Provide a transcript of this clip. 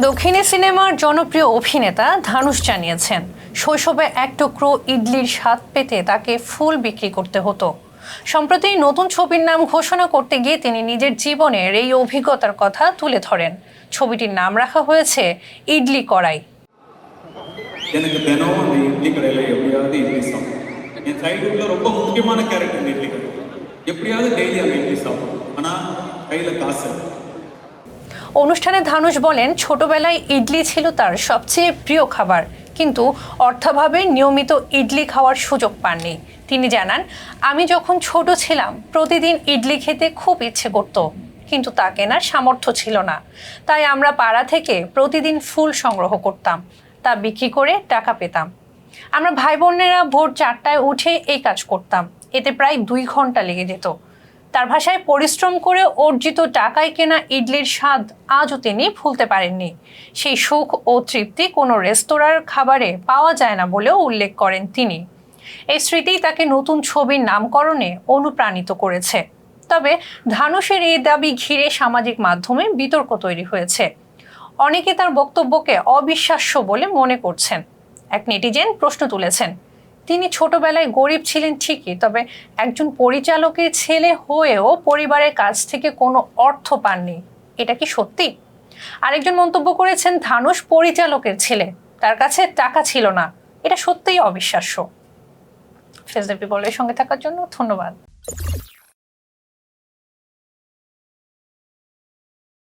দক্ষিণী সিনেমার জনপ্রিয় অভিনেতা ধানুষ জানিয়েছেন শৈশবে এক টুকরো ইডলির স্বাদ পেতে তাকে ফুল বিক্রি করতে হতো সম্প্রতি নতুন ছবির নাম ঘোষণা করতে গিয়ে তিনি নিজের জীবনের এই অভিজ্ঞতার কথা তুলে ধরেন ছবিটির নাম রাখা হয়েছে ইডলি কড়াই எனக்கு தினம் அந்த இட்லி கடையில் எப்படியாவது இட்லி சாப்பிடும் என் சைல்டுஹுட்ல ரொம்ப முக்கியமான கேரக்டர் இந்த இட்லி கடை எப்படியாவது டெய்லி அந்த இட்லி சாப்பிடும் ஆனால் கையில் காசு இல்லை. অনুষ্ঠানে ধানুষ বলেন, ছোটবেলায় ইডলি ছিল তার সবচেয়ে প্রিয় খাবার। কিন্তু অর্থাভাবে নিয়মিত ইডলি খাওয়ার সুযোগ পাননি। তিনি জানান, আমি যখন ছোট ছিলাম, প্রতিদিন ইডলি খেতে খুব ইচ্ছে করত। কিন্তু তা কেনার সামর্থ্য ছিল না। তাই আমরা পাড়া থেকে প্রতিদিন ফুল সংগ্রহ করতাম। তা বিক্রি করে টাকা পেতাম। আমরা ভাই বোনেরা ভোর চারটায় উঠে এই কাজ করতাম। এতে প্রায় দুই ঘণ্টা লেগে যেত। তার ভাষায় পরিশ্রম করে অর্জিত টাকায় কেনা ইডলির স্বাদ আজও তিনি ভুলতে পারেননি। সেই সুখ ও তৃপ্তি কোনো রেস্তোরাঁর খাবারে পাওয়া যায় না বলেও উল্লেখ করেন তিনি। এই স্মৃতি তাকে নতুন ছবির নামকরণে অনুপ্রাণিত করেছে। তবে ধানুষের এই দাবি ঘিরে সামাজিক মাধ্যমে বিতর্ক তৈরি হয়েছে। অনেকে তার বক্তব্যকে অবিশ্বাস্য বলে মনে করছেন। এক নেটিজেন প্রশ্ন তুলেছেন তিনি ছোটবেলায় গরিব ছিলেন ঠিকই, তবে একজন পরিচালকের ছেলে হয়েও পরিবারের কাছ থেকে কোনো অর্থ পাননি। এটা কি সত্যি? আরেকজন মন্তব্য করেছেন ধানুষ পরিচালকের ছেলে, তার কাছে টাকা ছিল না। এটা সত্যিই অবিশ্বাস্য। ফেসদেপি বলের সঙ্গে থাকার জন্য ধন্যবাদ।